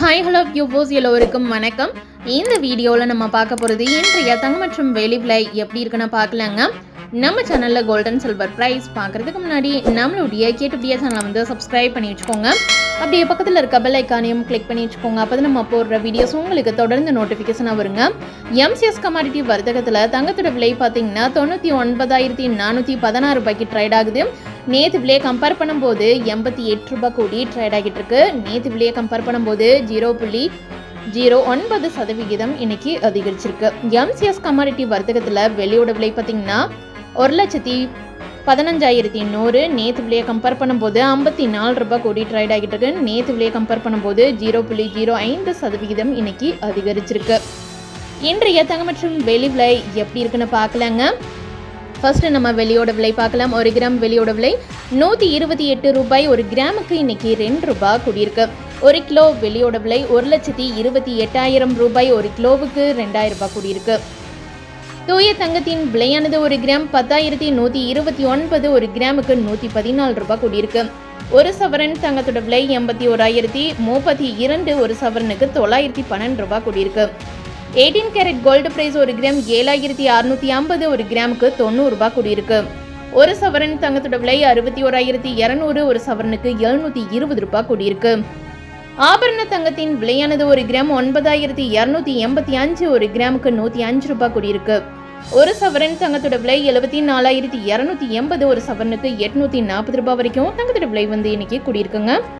Hi hello வியூவோஸ் எல்லோருக்கும் வணக்கம். இந்த வீடியோவில் நம்ம பார்க்க போகிறது இன்றைய தங்கம் மற்றும் வெளி விலை எப்படி இருக்குன்னு பார்க்கலாங்க. நம்ம சேனலில் கோல்டன் சில்வர் ப்ரைஸ் பார்க்குறதுக்கு முன்னாடி நம்மளுடைய கேட்டுடைய சேனலை வந்து சப்ஸ்கிரைப் பண்ணி வச்சுக்கோங்க. அப்படியே பக்கத்தில் இருக்க பெல் ஐக்கானையும் கிளிக் பண்ணி வச்சுக்கோங்க. அப்போ நம்ம போடுற வீடியோஸ் உங்களுக்கு தொடர்ந்து நோட்டிஃபிகேஷனாக வருங்க. எம்சிஎஸ் கமாடிட்டி வர்த்தகத்தில் தங்கத்தோட விலை பார்த்தீங்கன்னா தொண்ணூற்றி ஒன்பதாயிரத்தி நானூற்றி பதினாறு ரூபாய்க்கு ட்ரேட் ஆகுது. நேற்று விலையை கம்பேர் பண்ணும்போது எண்பத்தி எட்டு ரூபாய் கோடி ட்ரேட் ஆகிட்டு இருக்கு. நேற்று விலையை கம்பேர் பண்ணும்போது ஜீரோ புள்ளி ஜீரோ ஒன்பது சதவிகிதம் இன்னைக்கு அதிகரிச்சிருக்கு. எம்சிஎஸ் கமாடிட்டி வர்த்தகத்தில் வெளியோட விலை பார்த்தீங்கன்னா ஒரு லட்சத்தி பதினஞ்சாயிரத்தி நூறு நேற்று விலையை கம்பேர் பண்ணும்போது ஐம்பத்தி நாலு ரூபாய் கோடி ட்ரேட் ஆகிட்டு இருக்கு. நேற்று விலையை கம்பேர் பண்ணும்போது ஜீரோ புள்ளி ஜீரோ ஐந்து சதவிகிதம் இன்னைக்கு அதிகரிச்சிருக்கு. இன்றைய தங்கம் மற்றும் வெளி விலை எப்படி இருக்குன்னு பார்க்கலாங்க. ஃபர்ஸ்ட் நம்ம வெளியோட விலை பார்க்கலாம். ஒரு கிராம் வெளியோட விலை நூற்றி இருபத்தி எட்டு ரூபாய். ஒரு கிராமுக்கு இன்னைக்கு ரெண்டு ரூபாய் கூடியிருக்கு. ஒரு கிலோ வெளியோட விலை ஒரு லட்சத்தி இருபத்தி எட்டாயிரம் ரூபாய். ஒரு கிலோவுக்கு ரெண்டாயிரம் ரூபாய் கூடியிருக்கு. தூய தங்கத்தின் விலையானது ஒரு கிராம் பத்தாயிரத்தி நூற்றி இருபத்தி ஒன்பது. ஒரு கிராமுக்கு நூற்றி பதினாலு ரூபாய் கூடியிருக்கு. ஒரு சவரன் தங்கத்தோட விலை எண்பத்தி ஓராயிரத்தி முப்பத்தி இரண்டு. ஒரு சவரனுக்கு தொள்ளாயிரத்தி பன்னெண்டு ரூபாய் கூடியிருக்கு. எயிட்டீன் கேரட் கோல்டு பிரைஸ் ஒரு கிராம் ஏழாயிரத்தி அறுநூத்தி ஐம்பது ஒரு கிராமுக்கு தொண்ணூறு ரூபாய் கூடியிருக்கு. ஒரு சவரன் தங்கத்தோட விலை அறுபத்தி ஓராயிரத்தி இரநூறு ஒரு சவரனுக்கு எழுநூத்தி இருபது ரூபாய் கூடியிருக்கு. ஆபரண தங்கத்தின் விலையானது ஒரு கிராம் ஒன்பதாயிரத்தி இரநூத்தி எண்பத்தி அஞ்சு ஒரு கிராமுக்கு நூற்றி அஞ்சு ரூபாய் கூடியிருக்கு. ஒரு சவரன் தங்கத்தோட விலை எழுபத்தி நாலாயிரத்தி இரநூத்தி எண்பது ஒரு சவரனுக்கு எட்நூத்தி நாற்பது ரூபாய் வரைக்கும் தங்கத்தோட விலை வந்து இன்னைக்கு கூடியிருக்குங்க.